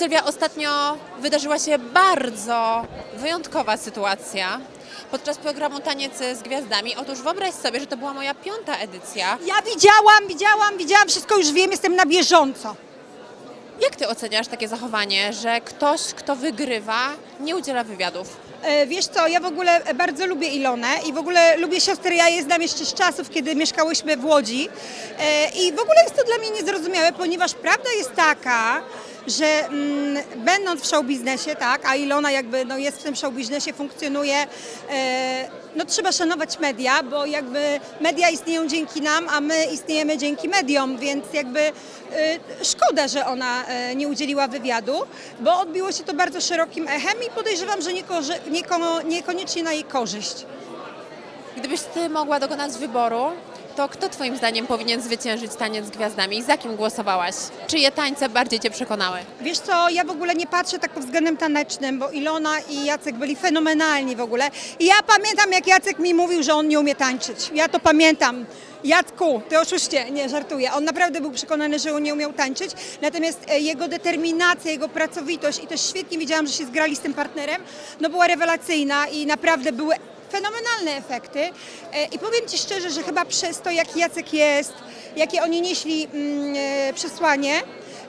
Sylwia, ostatnio wydarzyła się bardzo wyjątkowa sytuacja podczas programu Taniec z Gwiazdami. Otóż wyobraź sobie, że to była moja piąta edycja. Ja widziałam, widziałam, widziałam, wszystko już wiem, jestem na bieżąco. Jak ty oceniasz takie zachowanie, że ktoś, kto wygrywa, nie udziela wywiadów? E, Wiesz co, ja w ogóle bardzo lubię Ilonę i w ogóle lubię siostrę, ja je znam jeszcze z czasów, kiedy mieszkałyśmy w Łodzi E, i w ogóle jest to dla mnie niezrozumiałe, ponieważ prawda jest taka, że mm, będąc w show biznesie, tak, a Ilona jakby no, jest w tym show biznesie, funkcjonuje, e, no trzeba szanować media, bo jakby media istnieją dzięki nam, a my istniejemy dzięki mediom, więc jakby e, szkoda, że ona e, nie udzieliła wywiadu, bo odbiło się to bardzo szerokim echem i podejrzewam, że nieko- nieko- niekoniecznie na jej korzyść. Gdybyś ty mogła dokonać wyboru, to kto twoim zdaniem powinien zwyciężyć Taniec z Gwiazdami i za kim głosowałaś? Czyje tańce bardziej cię przekonały? Wiesz co, ja w ogóle nie patrzę tak pod względem tanecznym, bo Ilona i Jacek byli fenomenalni w ogóle. I ja pamiętam, jak Jacek mi mówił, że on nie umie tańczyć. Ja to pamiętam. Jacku, ty oszuście, nie żartuję. On naprawdę był przekonany, że on nie umiał tańczyć, natomiast e, jego determinacja, jego pracowitość i też świetnie widziałam, że się zgrali z tym partnerem, no była rewelacyjna i naprawdę były fenomenalne efekty. E, I powiem Ci szczerze, że chyba przez to, jaki Jacek jest, jakie oni nieśli mm, e, przesłanie,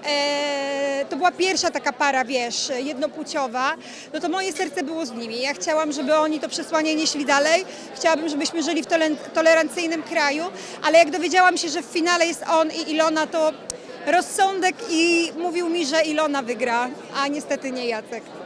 E, to była pierwsza taka para, wiesz, jednopłciowa, no to moje serce było z nimi. Ja chciałam, żeby oni to przesłanie nieśli dalej. Chciałabym, żebyśmy żyli w tolerancyjnym kraju, ale jak dowiedziałam się, że w finale jest on i Ilona, to rozsądek i mówił mi, że Ilona wygra, a niestety nie Jacek.